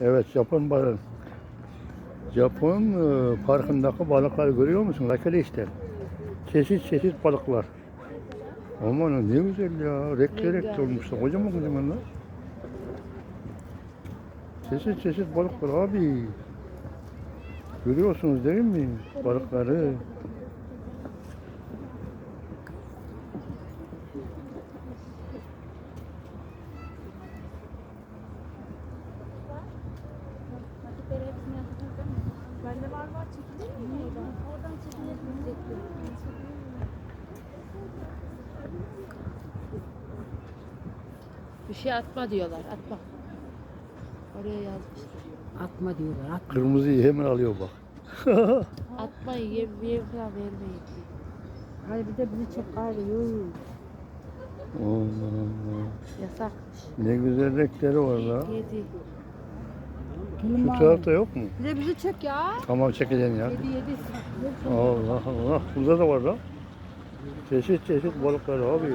Evet Japon balığı. Japon e, parkındaki balıkları görüyor musun arkadaşlar? Çeşit çeşit balıklar. Aman ne güzel ya. Renkli renkli olmuşlar. Kocaman kocamanlar. Çeşit çeşit balıklar abi. Görüyorsunuz değil mi? Balıkları. Paketleri hepsini yaptınız değil mi? Bende var var çekilir mi oradan? Oradan çekilir mi? Bir şey atma diyorlar. Atma. Oraya yazmışlar. Atma diyorlar. At. Kırmızıyı hemen alıyor bak. Atmayın, yem, yem falan vermeyin. Hadi bir de bizi gayrı. Yuh. Aman aman. Yasakmış. Ne güzel renkleri var la. Yedi. Şu tarafta yok mu? Bir de bizi çek ya. Tamam çekeceğim ya. Yedi yedi. Allah Allah. Burada da var lan. Çeşit çeşit balıklar abi.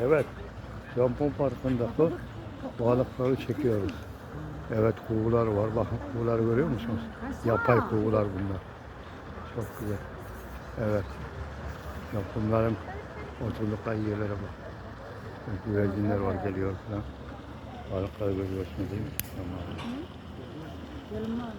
Evet. Şampon parkındaki balıkları çekiyoruz. Evet kuğular var. Bakın kuğuları görüyor musunuz? Yapay kuğular bunlar. Çok güzel. Evet. Japonların oturdukları yerlere bak. Güvercinler var geliyor falan. Balıkları görüyorsunuz değil mi? Tamam. Dalman.